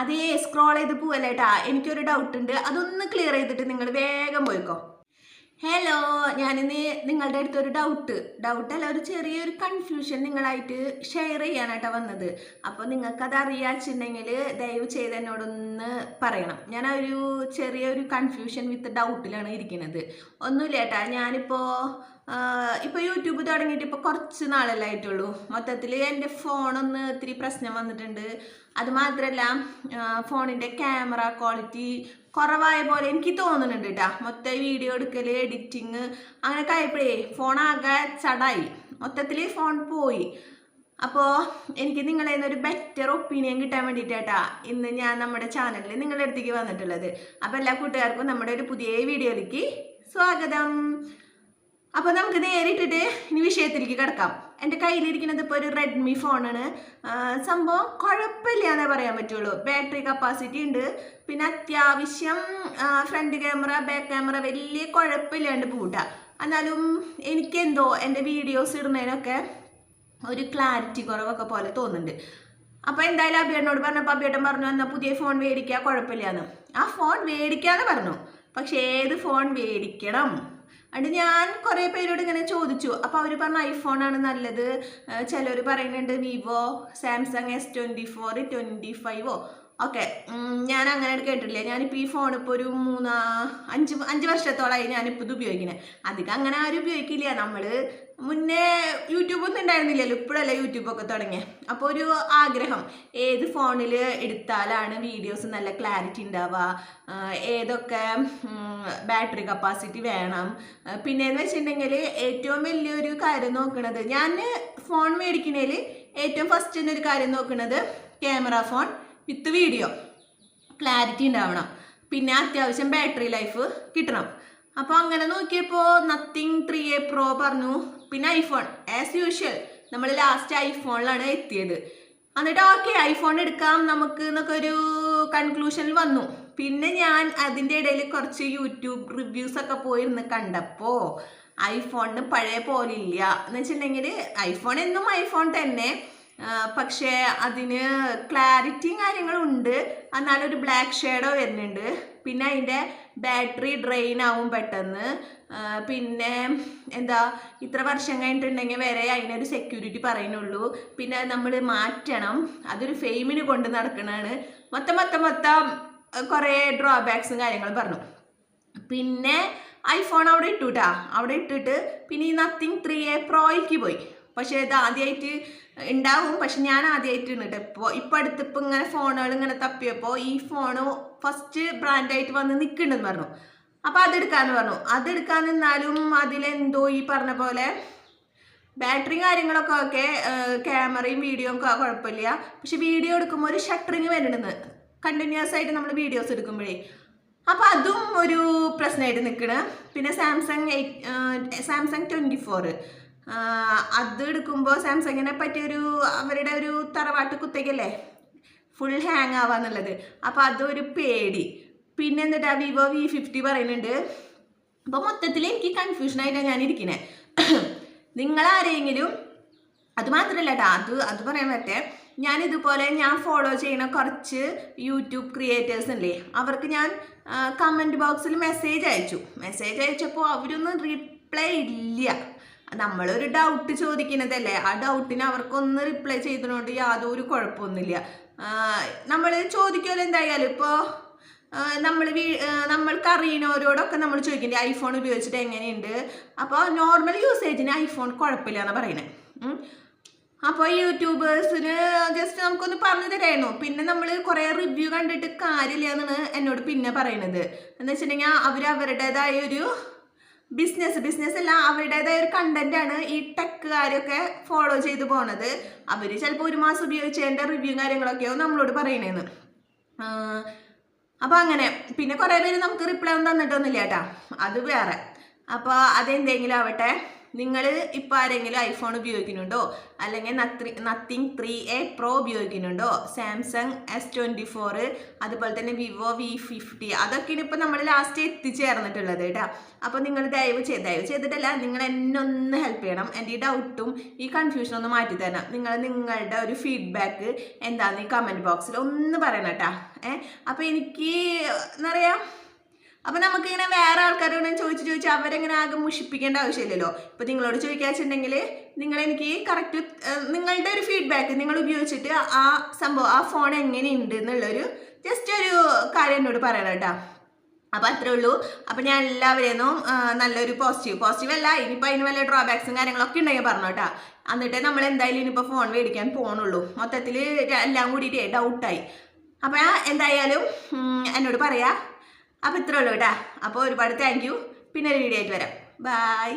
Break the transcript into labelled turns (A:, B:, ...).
A: അതേ സ്ക്രോൾ ചെയ്ത് പോവല്ലേ കേട്ടാ എനിക്കൊരു ഡൗട്ട് ഉണ്ട്. അതൊന്ന് ക്ലിയർ ചെയ്തിട്ട് നിങ്ങൾ വേഗം പോയിക്കോ. ഹലോ ഞാനിന്ന് നിങ്ങളുടെ അടുത്തൊരു ഡൗട്ട് ഡൗട്ട് അല്ല ഒരു ചെറിയൊരു കൺഫ്യൂഷൻ നിങ്ങളായിട്ട് ഷെയർ ചെയ്യാനായിട്ടാണ് വന്നത്. അപ്പോൾ നിങ്ങൾക്കത് അറിയാച്ചിട്ടുണ്ടെങ്കിൽ ദയവ് ചെയ്ത് എന്നോടൊന്ന് പറയണം. ഞാൻ ഒരു ചെറിയൊരു കൺഫ്യൂഷൻ വിത്ത് ഡൗട്ടിലാണ് ഇരിക്കുന്നത് ഒന്നുമില്ല ഏട്ടാ ഞാനിപ്പോൾ ഇപ്പോൾ യൂട്യൂബ് തുടങ്ങിയിട്ട് ഇപ്പോൾ കുറച്ച് നാളല്ലേ ആയിട്ടുള്ളൂ. മൊത്തത്തിൽ എന്റെ ഫോണൊന്ന് ഇത്തിരി പ്രശ്നം വന്നിട്ടുണ്ട്. അത് മാത്രമല്ല ഫോണിന്റെ ക്യാമറ ക്വാളിറ്റി കുറവായ പോലെ എനിക്ക് തോന്നുന്നുണ്ട് കേട്ടോ മൊത്തം വീഡിയോ എടുക്കൽ എഡിറ്റിങ് അങ്ങനെ ആയപ്പോഴേ ഫോൺ ആകെ ചടായി. മൊത്തത്തിൽ ഫോൺ പോയി. അപ്പോൾ എനിക്ക് നിങ്ങളെ ഒരു ബെറ്റർ ഒപ്പീനിയൻ കിട്ടാൻ വേണ്ടിയിട്ടാ ഇന്ന് ഞാൻ നമ്മുടെ ചാനലിൽ നിങ്ങളുടെ അടുത്തേക്ക് വന്നിട്ടുള്ളത്. അപ്പോൾ എല്ലാ കൂട്ടുകാർക്കും നമ്മുടെ ഒരു പുതിയ വീഡിയോയിലേക്ക് സ്വാഗതം. അപ്പോൾ നമുക്ക് നേരിട്ടിട്ട് ഇനി വിഷയത്തിലേക്ക് കിടക്കാം. എന്റെ കയ്യിലിരിക്കുന്നത് ഇപ്പോൾ ഒരു റെഡ്മി ഫോണാണ് സംഭവം കുഴപ്പമില്ല എന്നേ പറയാൻ പറ്റുള്ളൂ. ബാറ്ററി കപ്പാസിറ്റി ഉണ്ട്. പിന്നെ അത്യാവശ്യം ഫ്രണ്ട് ക്യാമറ ബാക്ക് ക്യാമറ വലിയ കുഴപ്പമില്ലാണ്ട് പൂട്ട. എന്നാലും എനിക്കെന്തോ എന്റെ വീഡിയോസ് ഇടുന്നതിനൊക്കെ ഒരു ക്ലാരിറ്റി കുറവൊക്കെ പോലെ തോന്നുന്നുണ്ട്. അപ്പോൾ എന്തായാലും അബിയേട്ടനോട് പറഞ്ഞപ്പോൾ അബിയേട്ടൻ പറഞ്ഞു എന്നാൽ പുതിയ ഫോൺ മേടിക്കുക കുഴപ്പമില്ല എന്ന് ആ ഫോൺ മേടിക്കാന്ന് പറഞ്ഞു. പക്ഷേ ഏത് ഫോൺ മേടിക്കണം? അതുകൊണ്ട് ഞാൻ കുറേ പേരോട് ഇങ്ങനെ ചോദിച്ചു. അപ്പോൾ അവർ പറഞ്ഞ ഐഫോണാണ് നല്ലത്. ചിലർ പറയുന്നുണ്ട് Vivo Samsung S twenty four twenty ഫൈവോ okay. ഞാൻ അങ്ങനെ കേട്ടിട്ടില്ല. ഞാനിപ്പോൾ ഈ ഫോൺ ഇപ്പോൾ ഒരു മൂന്ന് അഞ്ച് അഞ്ച് വർഷത്തോളമായി ഞാനിപ്പോൾ ഇത് ഉപയോഗിക്കുന്നത് അധികം അങ്ങനെ ആരും ഉപയോഗിക്കില്ല. നമ്മൾ മുന്നേ യൂട്യൂബൊന്നും ഉണ്ടായിരുന്നില്ലല്ലോ. ഇപ്പോഴല്ലേ യൂട്യൂബൊക്കെ തുടങ്ങിയത് അപ്പോൾ ഒരു ആഗ്രഹം. ഏത് ഫോണിൽ എടുത്താലാണ് വീഡിയോസ് നല്ല ക്ലാരിറ്റി ഉണ്ടാവുക? ഏതൊക്കെ ബാറ്ററി കപ്പാസിറ്റി വേണം? പിന്നെയെന്ന് വെച്ചിട്ടുണ്ടെങ്കിൽ ഏറ്റവും വലിയൊരു കാര്യം നോക്കുന്നത് ഞാൻ ഫോൺ മേടിക്കുന്നതിൽ ഏറ്റവും ഫസ്റ്റ് ഒരു കാര്യം നോക്കുന്നത് camera phone. With video. Clarity ഉണ്ടാവണം. പിന്നെ അത്യാവശ്യം ബാറ്ററി ലൈഫ് കിട്ടണം. അപ്പോൾ അങ്ങനെ നോക്കിയപ്പോൾ നത്തിങ് ത്രീ എ പ്രോ പറഞ്ഞു. പിന്നെ ഐഫോൺ ആസ് യൂഷ്വൽ നമ്മൾ ലാസ്റ്റ് ഐഫോണിലാണ് എത്തിയത്. എന്നിട്ട് ഓക്കെ ഐഫോൺ എടുക്കാം നമുക്ക് എന്നൊക്കെ ഒരു കൺക്ലൂഷനിൽ വന്നു. പിന്നെ ഞാൻ അതിന്റെ ഇടയിൽ കുറച്ച് യൂട്യൂബ് റിവ്യൂസ് ഒക്കെ പോയിരുന്ന് കണ്ടപ്പോൾ ഐഫോണിന് പഴയ പോലെ ഇല്ല. എന്ന് വെച്ചിട്ടുണ്ടെങ്കിൽ ഐഫോൺ എന്നും ഐഫോൺ തന്നെ. പക്ഷേ അതിന് ക്ലാരിറ്റിയും കാര്യങ്ങളും ഉണ്ട് എന്നാലും ഒരു ബ്ലാക്ക് ഷെയ്ഡോ വരുന്നുണ്ട്. പിന്നെ അതിന്റെ ബാറ്ററി ഡ്രെയിൻ ആവും പെട്ടെന്ന്. പിന്നെ എന്താ ഇത്ര വർഷം കഴിഞ്ഞിട്ടുണ്ടെങ്കിൽ വരെ അതിനൊരു സെക്യൂരിറ്റി പറയുന്നുള്ളൂ. പിന്നെ നമ്മൾ മാറ്റണം. അതൊരു ഫെയിമിന് കൊണ്ട് നടക്കണതാണ് മൊത്തം മൊത്തം മൊത്തം കുറേ ഡ്രോബാക്സും കാര്യങ്ങളും പറഞ്ഞു. പിന്നെ ഐഫോൺ അവിടെ ഇട്ടു കേട്ടാ അവിടെ ഇട്ടിട്ട് പിന്നെ ഈ നത്തിങ് ത്രീ എ പ്രോയ്ക്ക് പോയി. പക്ഷേ ഇത് ആദ്യമായിട്ട് ഉണ്ടാവും പക്ഷെ ഞാൻ ആദ്യമായിട്ട് കേട്ടോ ഇപ്പോൾ ഇപ്പം അടുത്തിപ്പോൾ ഇങ്ങനെ ഫോണുകൾ ഇങ്ങനെ തപ്പിയപ്പോൾ ഈ ഫോണ് ഫസ്റ്റ് ബ്രാൻഡായിട്ട് വന്ന് നിൽക്കുന്നുണ്ടെന്ന് പറഞ്ഞു. അപ്പോൾ അതെടുക്കാമെന്ന് പറഞ്ഞു. അതെടുക്കാൻ നിന്നാലും അതിലെന്തോ ഈ പറഞ്ഞ പോലെ ബാറ്ററിയും കാര്യങ്ങളൊക്കെ ഒക്കെ ക്യാമറയും വീഡിയോ ഒക്കെ കുഴപ്പമില്ല പക്ഷെ വീഡിയോ എടുക്കുമ്പോൾ ഒരു ഷട്ടറിങ് വരുന്നത് കണ്ടിന്യൂസ് ആയിട്ട് നമ്മൾ വീഡിയോസ് എടുക്കുമ്പോഴേ. അപ്പോൾ അതും ഒരു പ്രശ്നമായിട്ട് നിൽക്കണം പിന്നെ Samsung eight Samsung twenty four അത് എടുക്കുമ്പോൾ സാംസങ്ങിനെ പറ്റിയൊരു അവരുടെ ഒരു തറവാട്ട് കുത്തേക്കല്ലേ ഫുൾ ഹാങ് ആവാന്നുള്ളത്. അപ്പോൾ അതൊരു പേടി. പിന്നെ എന്നിട്ട് ആ വിവോ വി ഫിഫ്റ്റി പറയുന്നുണ്ട്. അപ്പോൾ മൊത്തത്തിൽ എനിക്ക് കൺഫ്യൂഷനായിട്ടാണ് ഞാൻ ഇരിക്കുന്നത് നിങ്ങളാരെങ്കിലും അത് മാത്രമല്ല കേട്ടോ അത് അത് പറയാൻ പറ്റേ ഞാൻ ഇതുപോലെ ഞാൻ ഫോളോ ചെയ്യുന്ന കുറച്ച് യൂട്യൂബ് ക്രിയേറ്റേഴ്സ് ഉണ്ടേ അവർക്ക് ഞാൻ കമന്റ് ബോക്സിൽ മെസ്സേജ് അയച്ചു. മെസ്സേജ് അയച്ചപ്പോൾ അവരൊന്നും റിപ്ലൈ ഇല്ല. നമ്മളൊരു ഡൗട്ട് ചോദിക്കുന്നതല്ലേ? ആ ഡൗട്ടിന് അവർക്കൊന്ന് റിപ്ലൈ ചെയ്തതുകൊണ്ട് യാതൊരു കുഴപ്പമൊന്നുമില്ല. നമ്മൾ ചോദിക്കുമല്ലോ എന്തായാലും ഇപ്പോൾ നമ്മൾ വീ നമ്മൾക്ക് അറിയുന്നവരോടൊക്കെ നമ്മൾ ചോദിക്കേണ്ടത് ഐഫോൺ ഉപയോഗിച്ചിട്ട് എങ്ങനെയുണ്ട്? അപ്പോൾ നോർമൽ യൂസേജിന് ഐഫോൺ കുഴപ്പമില്ല എന്നാണ് പറയുന്നത് അപ്പോൾ യൂട്യൂബേഴ്സിന് ജസ്റ്റ് നമുക്കൊന്ന് പറഞ്ഞു തരായിരുന്നു. പിന്നെ നമ്മൾ കുറേ റിവ്യൂ കണ്ടിട്ട് കാര്യമില്ല എന്നാണ് എന്നോട് പിന്നെ പറയുന്നത് എന്ന് വെച്ചിട്ടുണ്ടെങ്കിൽ അവർ അവരുടേതായ ഒരു ബിസിനസ് ബിസിനസ് അല്ല അവരുടേതായ ഒരു കണ്ടന്റ് ആണ് ഈ ടെക്കുകാരൊക്കെ ഫോളോ ചെയ്ത് പോണത്. അവർ ചിലപ്പോൾ ഒരു മാസം ഉപയോഗിച്ചതിന്റെ റിവ്യൂ കാര്യങ്ങളൊക്കെയാവും നമ്മളോട് പറയണേന്ന്. അപ്പോൾ അങ്ങനെ. പിന്നെ കുറേ പേര് നമുക്ക് റിപ്ലൈ ഒന്നും തന്നിട്ടൊന്നുമില്ല കേട്ടാ. അത് വേറെ. അപ്പോൾ അതെന്തെങ്കിലും ആവട്ടെ. നിങ്ങൾ ഇപ്പോൾ ആരെങ്കിലും ഐഫോൺ ഉപയോഗിക്കുന്നുണ്ടോ? അല്ലെങ്കിൽ നത്രി നത്തിങ് ത്രീ എ പ്രോ ഉപയോഗിക്കുന്നുണ്ടോ? സാംസങ് എസ് ട്വന്റി ഫോർ അതുപോലെ തന്നെ വിവോ വി ഫിഫ്റ്റി അതൊക്കെയാണ് ഇപ്പോൾ നമ്മൾ ലാസ്റ്റ് എത്തിച്ചേർന്നിട്ടുള്ളത് കേട്ടോ. അപ്പോൾ നിങ്ങൾ ദയവ് ചെയ്ത് ദയവ് ചെയ്തിട്ടല്ല നിങ്ങൾ എന്നെ ഒന്ന് ഹെൽപ്പ് ചെയ്യണം. എന്റെ ഈ ഡൗട്ടും ഈ കൺഫ്യൂഷനും ഒന്ന് മാറ്റി തരണം. നിങ്ങൾ നിങ്ങളുടെ ഒരു ഫീഡ്ബാക്ക് എന്താണെന്ന് ഈ കമന്റ് ബോക്സിൽ ഒന്ന് പറയണം കേട്ടോ. ഏഹ് അപ്പോൾ എനിക്ക് എന്താ പറയുക അപ്പൊ നമുക്കിങ്ങനെ വേറെ ആൾക്കാരോട് ചോദിച്ച് ചോദിച്ച് അവരെങ്ങനെ ആകെ മുഷിപ്പിക്കേണ്ട ആവശ്യമില്ലല്ലോ. ഇപ്പൊ നിങ്ങളോട് ചോദിക്കാച്ചിട്ടുണ്ടെങ്കിൽ നിങ്ങൾ എനിക്ക് കറക്റ്റ് നിങ്ങളുടെ ഒരു ഫീഡ്ബാക്ക് നിങ്ങൾ ഉപയോഗിച്ചിട്ട് ആ സംഭവം ആ ഫോൺ എങ്ങനെയുണ്ട് എന്നുള്ളൊരു ജസ്റ്റ് ഒരു കാര്യം എന്നോട് പറയണം കേട്ടോ. അപ്പൊ അത്രേ ഉള്ളൂ. അപ്പൊ ഞാൻ എല്ലാവരെയും നല്ലൊരു പോസിറ്റീവ് പോസിറ്റീവ് അല്ല ഇനിയിപ്പോ അതിന് വല്ല ഡ്രോബാക്സും കാര്യങ്ങളൊക്കെ ഉണ്ടെങ്കിൽ പറഞ്ഞു കേട്ടോ. എന്നിട്ട് നമ്മൾ എന്തായാലും ഇനിയിപ്പോ ഫോൺ മേടിക്കാൻ പോണുള്ളൂ. മൊത്തത്തിൽ എല്ലാം കൂടിയിട്ട് ഡൗട്ടായി അപ്പൊ എന്തായാലും എന്നോട് പറയാ അപ്പോൾ ഇത്രേ ഉള്ളൂ കേട്ടാ. അപ്പോൾ ഒരുപാട് താങ്ക് യു പിന്നെ ഒരു വീഡിയോ ആയിട്ട് വരാം. ബായ്